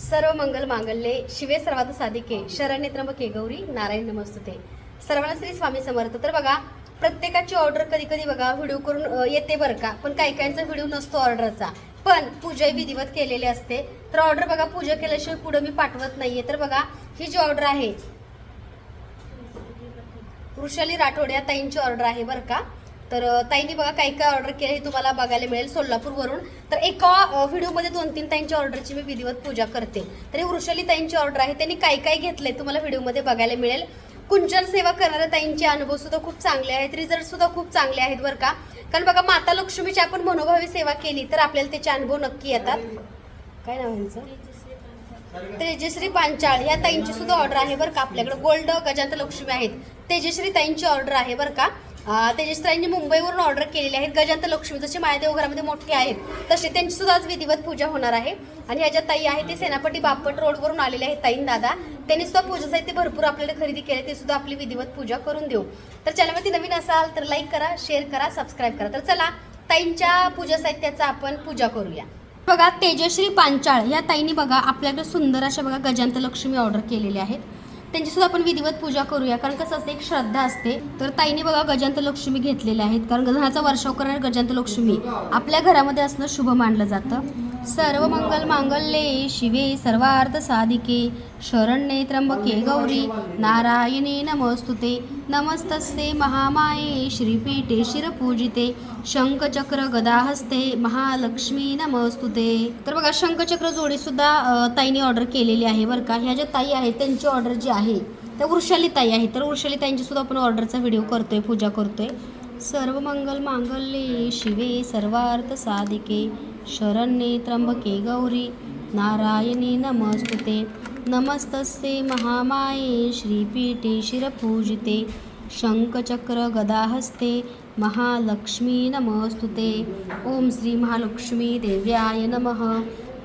सर्व मंगल मांगल्ये शिवे सर्वात साधिके शरण्य त्र्यंबके गौरी नारायण नमस्तुते. सर्वांना श्री स्वामी समर्थ. तर बघा प्रत्येकाची ऑर्डर कधी कधी बघा व्हिडिओ करून येते बरं का. पण काही काहींचा व्हिडिओ नसतो ऑर्डरचा पण पूजा विधिवत केलेली असते. तर ऑर्डर बघा पूजा केल्याशिवाय पुढे मी पाठवत नाहीये. तर बघा ही जी ऑर्डर आहे वृषाली राठोड या ताईंची ऑर्डर आहे बरं का. तर ताईंनी बघा काही काय ऑर्डर केलं हे तुम्हाला बघायला मिळेल सोलापूरवरून. तर एका व्हिडिओमध्ये दोन तीन ताईंच्या ऑर्डरची मी विधिवत पूजा करते. तर ही वृषाली ताईंची ऑर्डर आहे. त्यांनी काय काय घेतलंय तुम्हाला व्हिडिओमध्ये बघायला मिळेल. कुंचन सेवा करणाऱ्या ताईंचे अनुभव सुद्धा खूप चांगले आहेत. रिझल्ट सुद्धा खूप चांगले आहेत बरं का. कारण बघा माता लक्ष्मीची आपण मनोभावी सेवा केली तर आपल्याला त्याचे अनुभव नक्की येतात. काय नाव यांचं? तेजश्री पांचाळ. या ताईंची सुद्धा ऑर्डर आहे बरं का आपल्याकडे. गोल्ड गजांत लक्ष्मी आहेत. तेजश्री ताईंची ऑर्डर आहे बरं का. अं, मुंबईवरून ऑर्डर केलेली आहेत. गजांत लक्ष्मी जसे मायादेव घरामध्ये मोठे आहेत तसे त्यांची सुद्धा आज विधिवत पूजा होणार आहे. आणि ह्या ज्या ताई आहेत ते सेनापती बापट रोडवरून आलेले आहेत ताईन दादा. त्यांनी सुद्धा पूजा साहित्य भरपूर आपल्याला खरेदी केले ते सुद्धा आपली विधिवत पूजा करून देऊ. तर चॅनलमध्ये नवीन असाल तर लाईक करा शेअर करा सबस्क्राईब करा. तर चला ताईंच्या पूजा साहित्याचा आपण पूजा करूया. बघा तेजश्री पांचाळ या ताईंनी बघा आपल्याकडे सुंदर अशा बघा गजांत लक्ष्मी ऑर्डर केलेल्या आहेत. त्यांची सुद्धा आपण विधिवत पूजा करूया. कारण कसं असते एक श्रद्धा असते. तर ताईने बघा गजांत लक्ष्मी घेतलेल्या आहेत. कारण गजाचा वर्षाव करणार गजांत लक्ष्मी आपल्या घरामध्ये असणं शुभ मानलं जातं. सर्व मंगल मांगल्ये शिवे सर्वार्थ साधिके शरण्ये त्र्यंबके गौरी। नारायणे नमस्तुते। नमस्तस्ते महामाये श्रीपीठे शिरपूजिते। शंखचक्र गदाहस्ते महालक्ष्मी नमस्तुते। तर बघा शंखचक्र जोडीसुद्धा ताईने ऑर्डर केलेली आहे बरं का. ह्या ज्या ताई आहेत त्यांची ऑर्डर जी आहे त्या वृषाली ताई आहे तर वृषाली ताईंचीसुद्धा आपण ऑर्डरचा व्हिडिओ करतोय पूजा करतोय. सर्व मंगल मांगल्ये शिवे सर्वार्थ साधिके शरण्ये त्र्यंबके गौरी नारायणी नमस्तुते। नमस्तस्ते महामाये श्रीपीठे शिरपूजिते। शंखचक्र गदाहस्ते महालक्ष्मी नमस्तुते। ओम श्री महालक्ष्मी देव्याय नमः।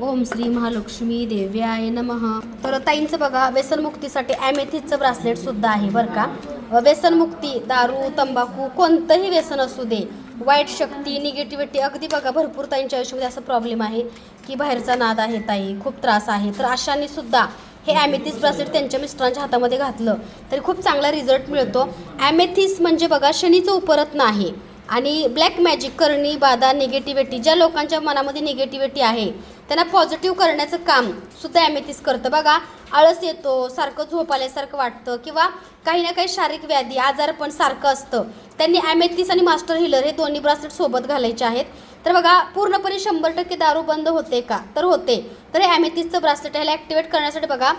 ओम श्री महालक्ष्मी देव्याय नमः। तर ताईंचं बघा व्यसनमुक्तीसाठी ॲमेथीचं ब्रासलेट सुद्धा आहे बरं का? व्यसनमुक्ती दारू तंबाखू कोणतंही व्यसन असू दे वाईट शक्ती निगेटिव्हिटी अगदी बघा भरपूर ताईंच्या आयुष्यामध्ये असा प्रॉब्लेम आहे की बाहेरचा नाद आहे ताई खूप त्रास आहे. तर अशांनी सुद्धा हे ॲमेथिस ब्रासलेट त्यांच्या मिस्टरांच्या हातामध्ये घातलं तरी खूप चांगला रिझल्ट मिळतो. ॲमेथिस म्हणजे बघा शनीचं उपरत्न आहे आणि ब्लॅक मॅजिक करणी बाधा निगेटिव्हिटी ज्या लोकांच्या मनामध्ये निगेटिव्हिटी आहे त्यांना पॉझिटिव्ह करण्याचं काम सुद्धा ॲमेथिस करतं. बघा आळस येतो सारखं झोप आल्यासारखं वाटतं किंवा काही ना काही शारीरिक व्याधी आजार पण सारखं असतं. त्यांनी ॲमेथिस आणि मास्टर हिलर हे दोन्ही ब्रासलेट सोबत घालायचे आहेत. तर बघा पूर्णपणे शंभर टक्के दारू बंद होते का? तर होते. तर हे ॲमेथिसचं ब्रासलेट ह्याला ॲक्टिवेट करण्यासाठी बघा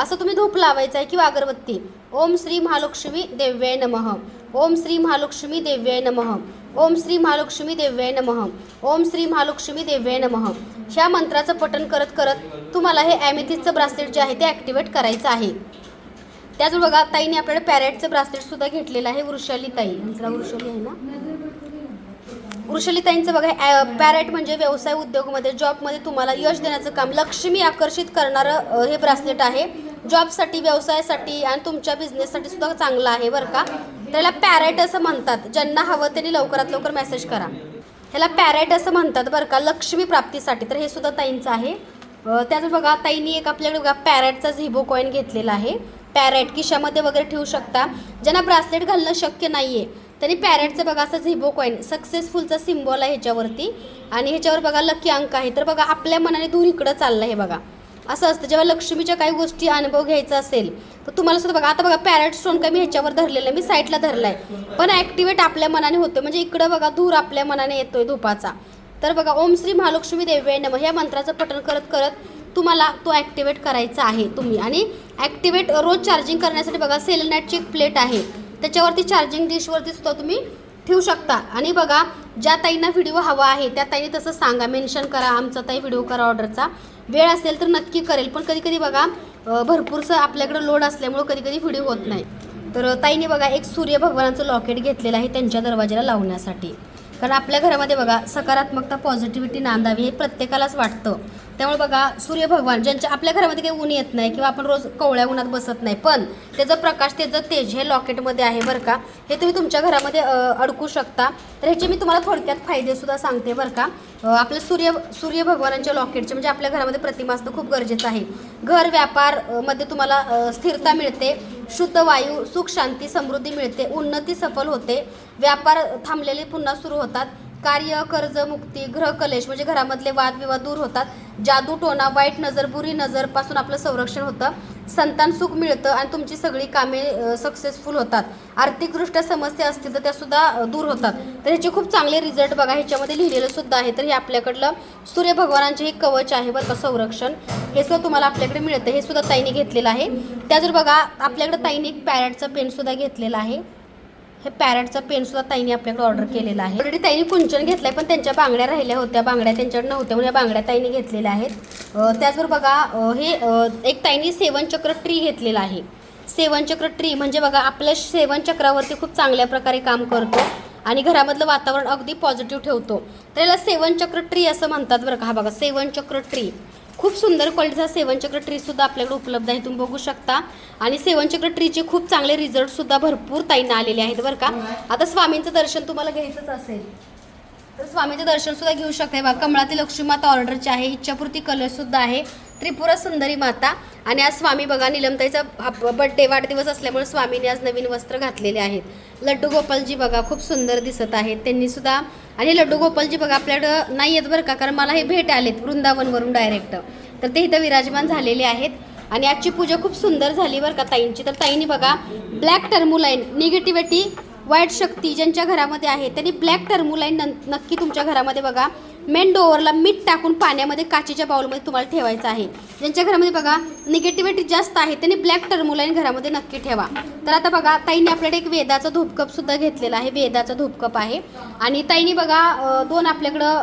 असं तुम्ही धूप लावायचं आहे किंवा अगरबत्ती. ओम श्री महालक्ष्मी देव्याय नमः. ओम श्री महालक्ष्मी देव्याय नमः. ओम श्री महालक्ष्मी देव्याय नमः. ओम श्री महालक्ष्मी देव्याय नमः. ह्या मंत्राचं पठण करत करत तुम्हाला हे ॲमेथिसचं ब्रासलेट जे आहे ते ॲक्टिवेट करायचं आहे. त्याच बघा ताईने आपल्याला पॅरेटचं ब्रासलेट सुद्धा घेतलेलं आहे वृषाली ताई. वृषाली आहे ना? वृषलिताईंचं बघा पॅरेट म्हणजे व्यवसाय उद्योगमध्ये जॉबमध्ये तुम्हाला यश देण्याचं काम लक्ष्मी आकर्षित करणारं हे ब्रासलेट आहे. जॉबसाठी व्यवसायासाठी आणि तुमच्या बिझनेससाठी सुद्धा चांगलं आहे बरं का? त्याला पॅरेट असं म्हणतात. ज्यांना हवं त्यांनी लवकरात लवकर मेसेज करा. ह्याला पॅरेट असं म्हणतात बरं का लक्ष्मी प्राप्तीसाठी. तर हे सुद्धा ताईंचं आहे. त्याचं त्याच बघा ताईंनी एक आपल्याकडे बघा पॅरेटचा झिबो कॉईन घेतलेला आहे. पॅरेट खिशामध्ये वगैरे ठेवू शकता. ज्यांना ब्रासलेट घालणं शक्य नाही आहे त्यांनी पॅरेटचं बघा असं झिबो कॉईन सक्सेसफुलचा सिम्बॉल आहे ह्याच्यावरती. आणि ह्याच्यावर बघा लकी अंक आहे. तर बघा आपल्या मनाने दूर इकडं चाललं आहे बघा. असं असतं. जेव्हा लक्ष्मीच्या काही गोष्टी अनुभव घ्यायचा असेल तर तुम्हाला सुद्धा बघा आता बघा पॅरेट स्टोन काय मी ह्याच्यावर धरलेलं आहे. मी साईडला धरला आहे पण ॲक्टिवेट आपल्या मनाने होतो म्हणजे इकडं बघा धूर आपल्या मनाने येतोय धुपाचा. तर बघा ओम श्री महालक्ष्मी देव्याय नम. ह्या मंत्राचं पठण करत करत तुम्हाला तो ॲक्टिवेट करायचा आहे तुम्ही. आणि ॲक्टिवेट रोज चार्जिंग करण्यासाठी बघा सेलनॅटची एक प्लेट आहे. त्याच्यावरती चार्जिंग डिशवरती सुद्धा तुम्ही ठेवू शकता. आणि बघा ज्या ताईंना व्हिडिओ हवा आहे त्या ताईने तसं सांगा. मेन्शन करा आमचा ताई व्हिडिओ करा ऑर्डरचा वेळ असेल तर नक्की करेल. पण कधी कधी बघा भरपूरसं आपल्याकडं लोड असल्यामुळं कधी कधी व्हिडिओ होत नाही. तर ताईने बघा एक सूर्य भगवानाचं लॉकेट घेतलेलं आहे त्यांच्या दरवाजाला लावण्यासाठी. कारण आपल्या घरामध्ये बघा सकारात्मकता पॉझिटिव्हिटी नांदावी हे प्रत्येकालाच वाटतं. त्यामुळे बघा सूर्य भगवान ज्यांच्या आपल्या घरामध्ये काही ऊन येत नाही किंवा आपण रोज कवळ्या उन्हात बसत नाही पण त्याचा प्रकाश त्याचं तेज हे लॉकेटमध्ये आहे बरं का. हे तुम्ही तुमच्या घरामध्ये अडकू शकता. तर ह्याचे मी तुम्हाला थोडक्यात फायदेसुद्धा सांगते बरं का. आपलं आपल्या सूर्य सूर्य भगवानांच्या लॉकेटचे म्हणजे आपल्या घरामध्ये प्रतिमा असणं खूप गरजेचं आहे. घर व्यापारमध्ये तुम्हाला स्थिरता मिळते. शुद्ध वायू सुख शांती समृद्धी मिळते. उन्नती सफल होते. व्यापार थांबलेले पुन्हा सुरू होतात. कार्य कर्ज मुक्ती ग्रह कलेश म्हणजे घरामधले वादविवाद दूर होतात. जादू टोना वाईट नजर बुरी नजरपासून आपलं संरक्षण होतं. संतान सुख मिळतं आणि तुमची सगळी कामे सक्सेसफुल होतात. आर्थिकदृष्ट्या समस्या असतील तर त्या सुद्धा दूर होतात. तर ह्याचे खूप चांगले रिझल्ट बघा ह्याच्यामध्ये लिहिलेलं सुद्धा आहे. तर हे आपल्याकडलं सूर्य भगवानांचे हे कवच आहे बरं का संरक्षण. हे सुद्धा तुम्हाला आपल्याकडे मिळतं. हे सुद्धा ताईने घेतलेलं आहे. त्याचबरोबर बघा आपल्याकडे ताईने एक पॅरेटचं पेन सुद्धा घेतलेलं आहे. हे पॅरेटचा पेन सुद्धा ताईने आपल्याकडे ऑर्डर केलेला आहे. ऑलरेडी ताईने कुंचन घेतलाय पण त्यांच्या बांगड्या राहिल्या होत्या. बांगड्या त्यांच्याकडे नव्हत्या म्हणून या बांगड्या ताईने घेतलेल्या आहेत. त्याचबरोबर बघा हे एक ताईने सेवन चक्र ट्री घेतलेला आहे. सेवन चक्र ट्री म्हणजे बघा आपल्या सेवन चक्रावरती खूप चांगल्या प्रकारे काम करतो आणि घरामधलं वातावरण अगदी पॉझिटिव्ह ठेवतो. तर याला सेवन चक्र ट्री असं म्हणतात बरं का. हा बघा सेवन चक्र ट्री खूप सुंदर क्वालिटीचा सेवनचक्र ट्रीसुद्धा आपल्याकडे उपलब्ध आहे. तुम्ही बघू शकता. आणि सेवनचक्र ट्रीचे खूप चांगले रिझल्टसुद्धा भरपूर ताईंना आलेले आहेत बरं का. आता स्वामींचं दर्शन तुम्हाला घ्यायचंच असेल. तर स्वामीचं दर्शन सुद्धा घेऊ शकता. बघा कमळातील लक्ष्मी माता ऑर्डरची आहे. इच्छापूर्ती कलरसुद्धा आहे. त्रिपुरा सुंदरी माता. आणि आज स्वामी बघा निलमताईचा बड्डे वाढदिवस असल्यामुळे स्वामीने आज नवीन वस्त्र घातलेले आहेत. लड्डू गोपालजी बघा खूप सुंदर दिसत आहेत. त्यांनी सुद्धा आणि लड्डू गोपालजी बघा आपल्याकडं नाही येत बरं का कारण मला हे भेट आलेत वृंदावनवरून डायरेक्ट तर ते इथं विराजमान झालेले आहेत. आणि आजची पूजा खूप सुंदर झाली बरं का ताईंची. तर ताईंनी बघा ब्लॅक टर्मुलाईन निगेटिव्हिटी वाईट शक्ती ज्यांच्या घरामध्ये आहे त्यांनी ब्लॅक टर्मुलाईन नक्की तुमच्या घरामध्ये बघा मेन डोअरला मीठ टाकून पाण्यामध्ये काचेच्या बाउलमध्ये तुम्हाला ठेवायचं आहे. ज्यांच्या घरामध्ये बघा निगेटिव्हिटी जास्त आहे त्यांनी ब्लॅक टर्मुलाईन घरामध्ये नक्की ठेवा. तर आता बघा ताईने आपल्याकडे एक वेदाचा धूपकप सुद्धा घेतलेला आहे वेदाचा धूपकप आहे. आणि ताईने बघा दोन आपल्याकडं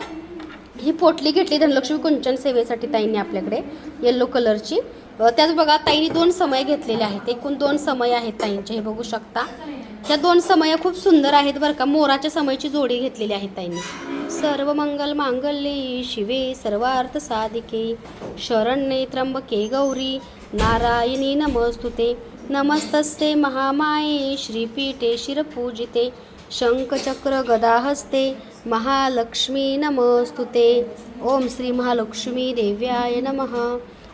ही पोटली घेतली धनलक्ष्मी कुंचन सेवेसाठी ताईंनी आपल्याकडे येल्लो कलरची त्याच बघा ताईंनी दोन समय घेतलेले आहेत. एकूण दोन समय आहेत ताईंचे हे बघू शकता. ह्या दोन समय खूप सुंदर आहेत बरं का. मोराच्या समयची जोडी घेतलेली आहे ताईंनी. सर्व मंगल मांगल्ये शिवे सर्वार्थ साधिके. शरण्ये त्र्यंबके गौरी. नारायणी नमस्तुते. नमस्तस्ते महामाये श्रीपीठे शिरपूजिते. शंखचक्र गदाहस्ते. महालक्ष्मी नमस्तुते. ओम श्री महालक्ष्मी देव्याय नमः.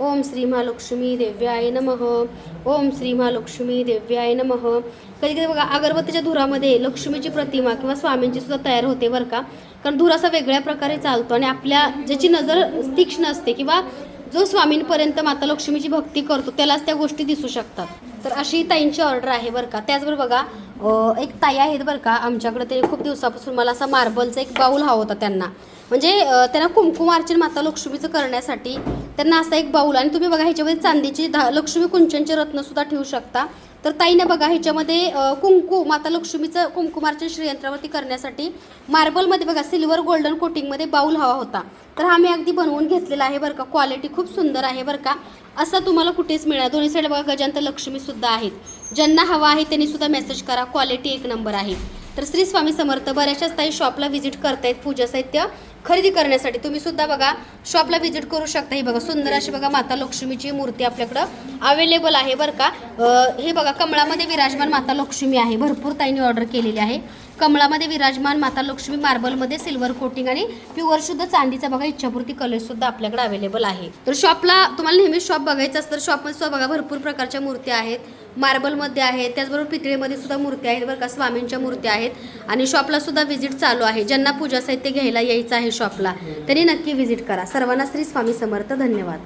ओम श्री महालक्ष्मी देव्याय नमः. ओम श्री महालक्ष्मी देव्याय नम. कधी कधी बघा अगरबत्तीच्या धुरामध्ये लक्ष्मीची प्रतिमा किंवा स्वामींची सुद्धा तयार होते बरं का? कारण धूर असा वेगळ्या प्रकारे चालतो आणि आपल्या ज्याची नजर तीक्ष्ण असते किंवा जो स्वामींपर्यंत माता लक्ष्मीची भक्ती करतो त्यालाच त्या गोष्टी दिसू शकतात. तर अशी ताईंची ऑर्डर आहे बरं का. त्याचबरोबर बघा एक ताई आहेत बरं का आमच्याकडे ते खूप दिवसापासून मला असा मार्बलचा एक बाऊल हवा होता त्यांना. म्हणजे त्यांना त्यांना कुंकुमार्चन माता लक्ष्मीचं करण्यासाठी त्यांना असा एक बाऊल आणि तुम्ही बघा ह्याच्यामध्ये चांदीची धा लक्ष्मी कुंचनचे रत्नसुद्धा ठेवू शकता. तर ताईनं बघा ह्याच्यामध्ये कुंकू माता लक्ष्मीचं कुंकुमार्चन श्रीयंत्रावरती करण्यासाठी मार्बलमध्ये बघा सिल्वर गोल्डन कोटिंगमध्ये बाऊल हवा होता. तर हा मी अगदी बनवून घेतलेला आहे बरं का. क्वालिटी खूप सुंदर आहे बरं का. असं तुम्हाला कुठेच मिळणार दोन्ही साईड बघा गजांत लक्ष्मीसुद्धा आहेत. ज्यांना हवा आहे त्यांनीसुद्धा मेसेज करा. क्वालिटी एक नंबर आहे. तर श्री स्वामी समर्थ बऱ्याचशाच ताई शॉपला व्हिजिट करतायत पूजा साहित्य खरेदी करण्यासाठी. तुम्ही सुद्धा बघा शॉपला व्हिजिट करू शकता. ही बघा सुंदर अशी बघा माता लक्ष्मीची मूर्ती आपल्याकडं अवेलेबल आहे बरं का. हे बघा कमळामध्ये विराजमान माता लक्ष्मी आहे. भरपूर ताईंनी ऑर्डर केलेली आहे. कमळामध्ये विराजमान माता लक्ष्मी मार्बलमध्ये सिल्वर कोटिंग आणि प्युअर शुद्ध चांदीचा बघा इच्छापूर्ती कलरसुद्धा आपल्याकडे अवेलेबल आहे. तर शॉपला तुम्हाला नेहमी शॉप बघायचं असतं तर शॉपमध्ये सुद्धा बघा भरपूर प्रकारच्या मूर्त्या आहेत. मार्बलमध्ये आहेत त्याचबरोबर पितळेमध्ये सुद्धा मूर्त्या आहेत बरं का स्वामींच्या मूर्त्या आहेत. आणि शॉपला सुद्धा व्हिजिट चालू आहे. ज्यांना पूजा साहित्य घ्यायला यायचं आहे शॉपला त्यांनी नक्की व्हिजिट करा. सर्वांना श्री स्वामी समर्थ. धन्यवाद.